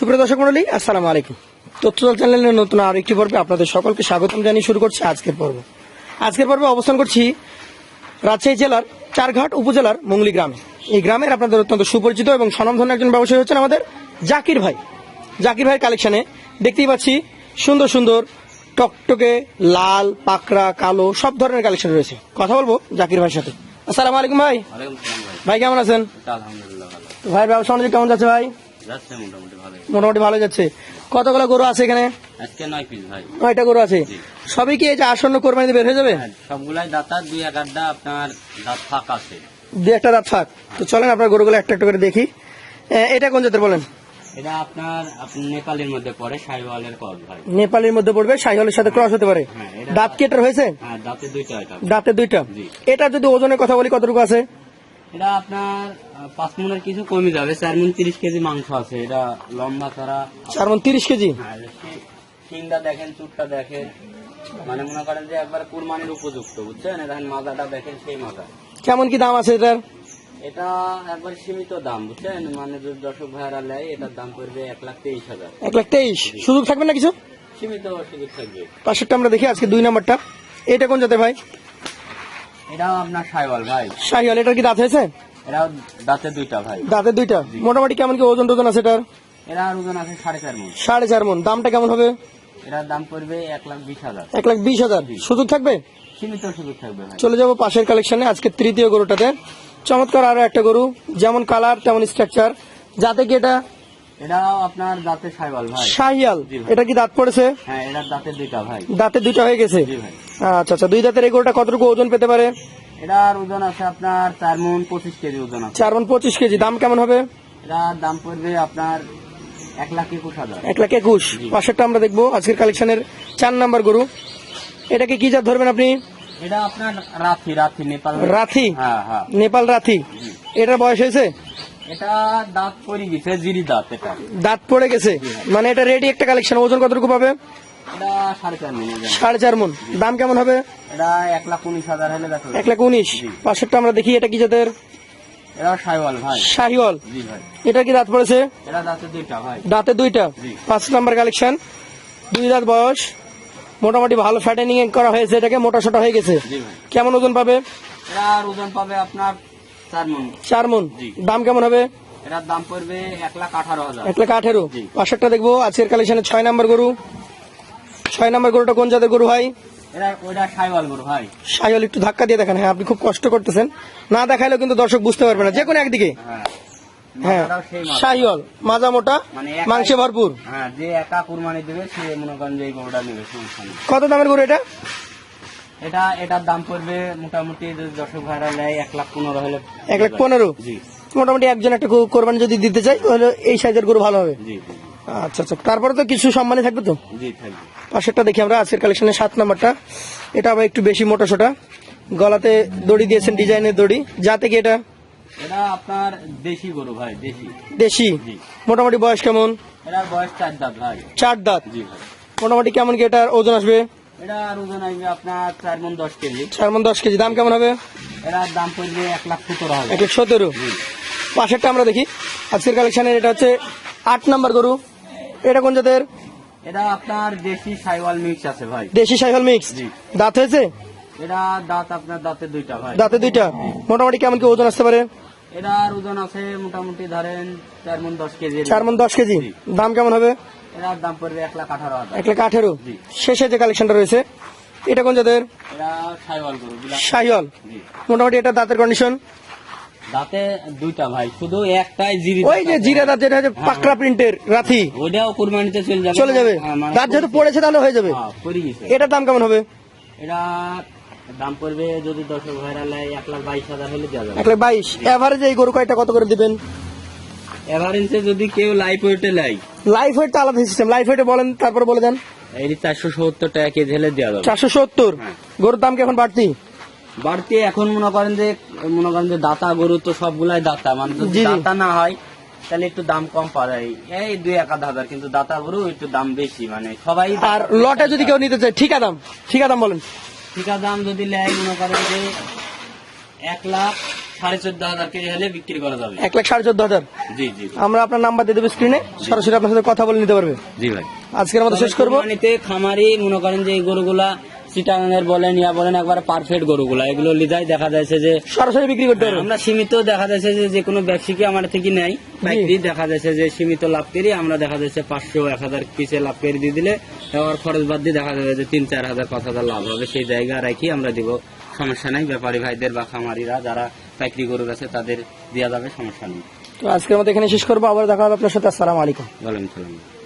সুপ্রিয় দর্শক মন্ডলী আসসালামু আলাইকুম। তথ্যদল চ্যানেলের নতুন আরও একটি পর্বে আপনাদের সকলকে স্বাগতম জানিয়ে শুরু করছি আজকের পর্ব। আজকের পর্বে অবস্থান করছি রাজশাহী জেলার চারঘাট উপজেলার মঙ্গলি গ্রামে। এই গ্রামের আপনাদের অত্যন্ত সুপরিচিত এবং স্বনামধন্য একজন ব্যবসায়ী হচ্ছেন আমাদের জাকির ভাই। জাকির ভাইয়ের কালেকশনে দেখতেই পাচ্ছি সুন্দর সুন্দর টকটকে লাল পাকড়া কালো সব ধরনের কালেকশন রয়েছে। কথা বলব জাকির ভাইয়ের সাথে। আসসালামু আলাইকুম ভাই। ভাই। ভাই কেমন আছেন? ভাইয়ের ব্যবসা কেমন যাচ্ছে ভাই? যাচ্ছে মোটামুটি ভালো যাচ্ছে। কতগুলো গরু আছে এখানে? আজকে নয় পিস ভাই। নয়টা গরু আছে। সবই কি এই যে আসন্ন কোরবানিতে বের হয়ে যাবে? হ্যাঁ, সবগুলাই দাতা দুই এক আড্ডা আপনার দাঁত ফাঁক আছে। দু একটা রাত থাক তো চলেন আপনার গরুগুলো একটা একটা করে দেখি। এটা কোন জাতের বলেন? এটা আপনার নেপালের মধ্যে পড়ে সাইওয়ালের কল ভাই। নেপালের মধ্যে পড়বে শাহিওয়ালের সাথে ক্রস হতে পারে। হ্যাঁ, দাঁত কি এটার হয়েছে? হ্যাঁ দাঁতে দাঁতের দুইটা। এটা যদি ওজনের কথা বলি কতটুকু আছে? এটা আপনার পাঁচ মনের কিছু কমে যাবে। চার মন তিরিশ কেজি মাংস আছে। এটা লম্বা ছাড়া চার মন তিরিশ কেজি? হ্যাঁ, শিংটা দেখেন চুটটা দেখেন। মানে মনে করেন যে একবার কুরবানির উপযুক্ত বুঝছেন? দেখেন মাজাটা দেখেন সেই মাজা কেমন কি দাম আছে এটার? এটা একবার সীমিত দাম বুঝছেন? মানে যদি দর্শক ভাইরা নেয় এটার দাম পড়বে এক লাখ তেইশ হাজার। এক লাখ তেইশ? সুযোগ থাকবে না কিছু? সীমিত সুযোগ থাকবে। পাশেরটা আমরা দেখি আজকে দুই নাম্বারটা। এটা কোন জাতের ভাই? এটাও আপনার সাইওয়াল ভাই। এটার কি দাঁত হয়েছে? এটাও দাঁতে দুইটা ভাই। দাঁতের দুইটা? মোটামুটি কেমন কি ওজন টোজন আছে এটার? এরা ওজন আছে সাড়ে চার মন। সাড়ে চার মন। দামটা কেমন হবে? এটার দাম পড়বে এক লাখ বিশ হাজার। এক লাখ বিশ হাজার। সুযোগ থাকবে? সীমিত সুযোগ থাকবে চলে যাব পাশের কালেকশনে আজকে তৃতীয় গরুটাতে। চমৎকার আরও একটা গরু যেমন কালার তেমন স্ট্রাকচার যাতে কি এটা? এটাও আপনার দাঁতে সাইওয়াল ভাই। শাহিয়াল এটা কি দাঁত পড়েছে? হ্যাঁ এটার দাঁতে দুইটা ভাই। দাঁতে দুইটা হয়ে গেছে। জি ভাই। আচ্ছা আচ্ছা দুই দাঁতের এই গরুটা কতটুকু ওজন পেতে পারে? এটার ওজন আছে আপনার চার মন পঁচিশ কেজি ওজন আছে। চার মন পঁচিশ কেজি দাম কেমন হবে? এটার দাম পড়বে আপনার এক লাখ একুশ হাজার। এক লাখ একুশ পাশেরটা আমরা দেখব আজকের কালেকশনের চার নাম্বার গরু। এটাকে কি জাত ধরবেন আপনি? এটা আপনার রাথি রাথি নেপাল রাথি। হ্যাঁ হ্যাঁ। নেপাল রাথি। এটার বয়স হয়েছে? এটা দাঁত পড়ে গেছে জিরি দাঁত এটা। দাঁত পড়ে গেছে? মানে এটা রেডি একটা কালেকশন ওজন কতটুকু পাবে? সাড়ে চার মন দাম কেমন হবে? এক লাখ উনিশ হাজার হলে এক লাখ উনিশ। পাশেরটা আমরা দেখি এটা কি জাতের? শাহিওয়াল এটা কি দাঁত পড়েছে? দাঁতে দুইটা পাঁচ নাম্বার কালেকশন। দুই দাঁত বয়স। মোটামুটি ভালো ফ্যাটেনিং করা হয়েছে এটাকে মোটা সোটা হয়ে গেছে। কেমন ওজন পাবে? ওজন পাবে আপনার চার মন। দাম কেমন হবে? এটার দাম পড়বে এক লাখ আঠারো হাজার। এক লাখ আঠেরো। পাশেরটা দেখব। আজকের কালেকশনে ছয় নাম্বার গরু। ছয় নম্বর গরুটা কোন জাতের গরু ভাই? সাইওয়াল একটু ধাক্কা দিয়ে দেখেন। হ্যাঁ আপনি খুব কষ্ট করতেছেন। না দেখাইলেও কিন্তু দর্শক বুঝতে পারবে না। যে কোনো একদিকে। হ্যাঁ। হ্যাঁ মাথাটাও সেই মাথা। শাহিওয়াল মাজা মোটা মানে মাংসে ভরপুর। হ্যাঁ যে একা কুরবানি দেবে সে মনে করেন যে গরুটা নেবে কত দামের গরু এটা? এটা এটার দাম পড়বে মোটামুটি যদি দর্শক ভাইরা নেয় এক লাখ পনেরো হলে এক লাখ পনেরো? জি। মোটামুটি একজন একটা কোরবানি যদি দিতে চাই তাহলে এই সাইজের গরু ভালো হবে। জি। আচ্ছা আচ্ছা। তারপরে তো কিছু সম্মানে থাকবে তো? পাশেরটা দেখি আমরা আজকের কালেকশনের সাত নাম্বারটা। এটা আবার একটু বেশি মোটা সোটা। গলাতে দড়ি দিয়েছেন ডিজাইনের দড়ি। যা থেকে এটা? এটা আপনার দেশি গরু ভাই দেশি। দেশি? মোটামুটি বয়স কেমন? এটার বয়স চার দাঁত ভাই। চার দাঁত? জি ভাই। মোটামুটি কেমন কি এটার ওজন আসবে? এটার ওজন আসবে আপনার চার মন দশ কেজি। চার মন দশ কেজি। দাম কেমন হবে? এটার দাম পড়বে এক লাখ সতেরো হাজার। এক লাখ সতেরো পাশেরটা আমরা দেখি। আজকের কালেকশনের এটা হচ্ছে আট নাম্বার গরু। এটা কোন জাতের? এটা আপনার দেশি সাইওয়াল মিক্স আছে ভাই। দেশি সাইকেল মিক্স? দাঁত হয়েছে? এটা দাঁত আপনার দাঁতে দুইটা ভাই। দাঁতে দুইটা। মোটামুটি কেমন কি ওজন আসতে পারে? এটার ওজন আছে মোটামুটি ধরেন চার মন দশ কেজি চার মন দশ কেজি। দাম কেমন হবে? এটার দাম পড়বে এক লাখ আঠারো হাজার। এক লাখ আঠেরো। শেষে যে কালেকশনটা রয়েছে এটা কোন জাতের? সাইওয়াল শাহিওয়াল মোটামুটি এটা দাঁতের কন্ডিশন দাঁতে দুইটা ভাই শুধু একটাই জিরি ওই যে জিরা দাঁত যেটা হচ্ছে পাকড়া প্রিন্টের রাথি ওইটাও কুরবানিতে চলে যাবে। চলে যাবে। হ্যাঁ, মানে দাঁত যেহেতু পড়েছে। তাহলে হয়ে যাবে। হ্যাঁ, এটার দাম কেমন হবে? এটা দাম পড়বে যদি দর্শক ভাইরা নেয় এক লাখ বাইশ হাজার হলে দেওয়া যাবে। এক লাখ বাইশ। এভারেজ এই গরু কয়টা কত করে দিবেন? এভারেন্সে যদি কেউ লাইফ ওয়েটে লাই লাইফ ওয়েট আলাদা সিস্টেম লাইফ ওয়েটে বলেন তারপরে বলে দেন। এই চারশো সত্তর টাকা কেজি হলে দেওয়া যাবে। চারশো সত্তর। হ্যাঁ। গরুর দাম কি এখন বাড়তি? বাড়তি এখন মনে করেন যে মনে করেন যে দাতা গরু তো সবগুলাই দাতা। মানে যদি। দাতা না হয় তাহলে একটু দাম কম পাওয়া যায় এই দুই এক আধ হাজার কিন্তু দাতা গরু একটু দাম বেশি মানে সবাই আর লটে যদি কেউ নিতে চায় ঠিকা দাম ঠিকা দাম বলেন। ঠিকা দাম যদি নেয় মনে করেন যে এক লাখ সাড়ে চোদ্দ হাজার কেজি হলে বিক্রি করা যাবে। এক লাখ সাড়ে চোদ্দ হাজার? জি জি। আমরা আপনার নাম্বার দিয়ে দেবো স্ক্রিনে সরাসরি আপনার সাথে কথা বলে নিতে পারবে। জি ভাই। আজকের মতো শেষ করব। খামারি মনে করেন যে এই গরুগুলা চিটাগানের বলেন ইয়া বলেন একবার পারফেক্ট গরুগুলা। এগুলো লিদাই দেখা যাচ্ছে যে সরাসরি বিক্রি করতে পারবে আমরা সীমিত দেখা যাচ্ছে যে যে কোনো ব্যবসায়ীকে আমার থেকে নেয়। পাইকারি দেখা যাচ্ছে যে সীমিত লাভ করি আমরা দেখা যাচ্ছে পাঁচশো এক হাজার পিসে লাভ করে দিয়ে দিলে এবার খরচ বাদ দিয়ে দেখা যাবে যে তিন চার হাজার পাঁচ হাজার লাভ হবে। সেই জায়গা রাখি আমরা দিব। সমস্যা নাই ব্যাপারী ভাইদের বা খামারিরা যারা পাইকারি গরু আছে তাদের দেওয়া যাবে সমস্যা নেই। তো আজকের মতো এখানে শেষ করব আবার দেখা হবে আপনার সাথে। আসসালামু আলাইকুম। বলেন সালাম